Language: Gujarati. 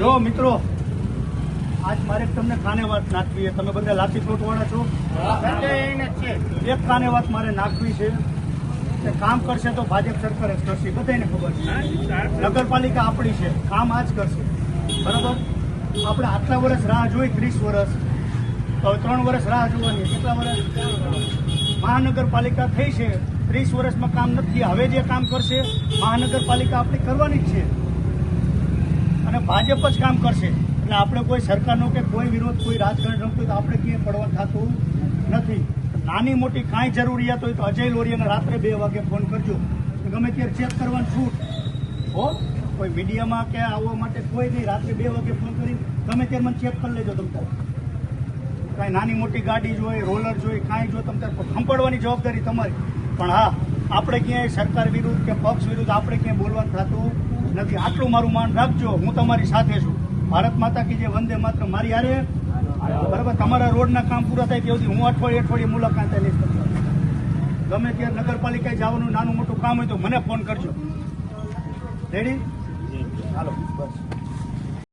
જો મિત્રો આજ મારે તમને કાને વાત નાખવી છે? તમે બધા લાઠી પ્લોટ વાળા છો. એક કાને વાત મારે નાખવી છે કામ કરશે તો ભાજપ સરકાર જ કરશે બધાને ખબર છે. નગરપાલિકા આપણી છે કામ આ જ કરશે. બરાબર? આપણે આટલા વર્ષ રાહ જોઈ ત્રીસ વર્ષ. તો હવે ત્રણ વર્ષ રાહ જોવાની કેટલા વર્ષ? મહાનગરપાલિકા થઈ છે. ત્રીસ વર્ષમાં કામ નથી. હવે જે કામ કરશે, મહાનગરપાલિકા આપણે કરવાની જ છે. અને ભાજપ જ કામ કરશે. એટલે આપણે કોઈ સરકારનો કે કોઈ વિરોધ, કોઈ રાજકારણ રમતું હોય તો આપણે ક્યાંય પડવા થતું નથી. નાની મોટી કાંઈ જરૂરિયાત હોય તો અજય લોરિયાને રાત્રે બે વાગે ફોન કરજો. ગમે ત્યારે ચેક કરવાનું છૂટ. હો? કોઈ મીડિયામાં કે આવવા માટે કોઈ નહીં. રાત્રે બે વાગે ફોન કરી ગમે ત્યારે મને ચેક કરી લેજો તમ કાંઈ નાની મોટી ગાડી જોઈએ રોલર જોઈએ કાંઈ જો તમ સંભાળવાની જવાબદારી તમારી. પણ હા આપણે ક્યાંય સરકાર વિરુદ્ધ કે પક્ષ વિરુદ્ધ આપણે ક્યાંય બોલવાનું થતું નથી. આટલું મારું માન રાખજો. હું તમારી સાથે છું. ભારત માતા કી જે વંદે માત્ર મારી હારે બરાબર તમારા રોડના કામ પૂરા થાય ત્યાં સુધી હું અઠવાડિયે અઠવાડિયે મુલાકાત લઈશ તમારી. ગમે ત્યાં નગરપાલિકાએ જવાનું નાનું મોટું કામ હોય તો મને ફોન કરજો. રેડી હાલો બસ.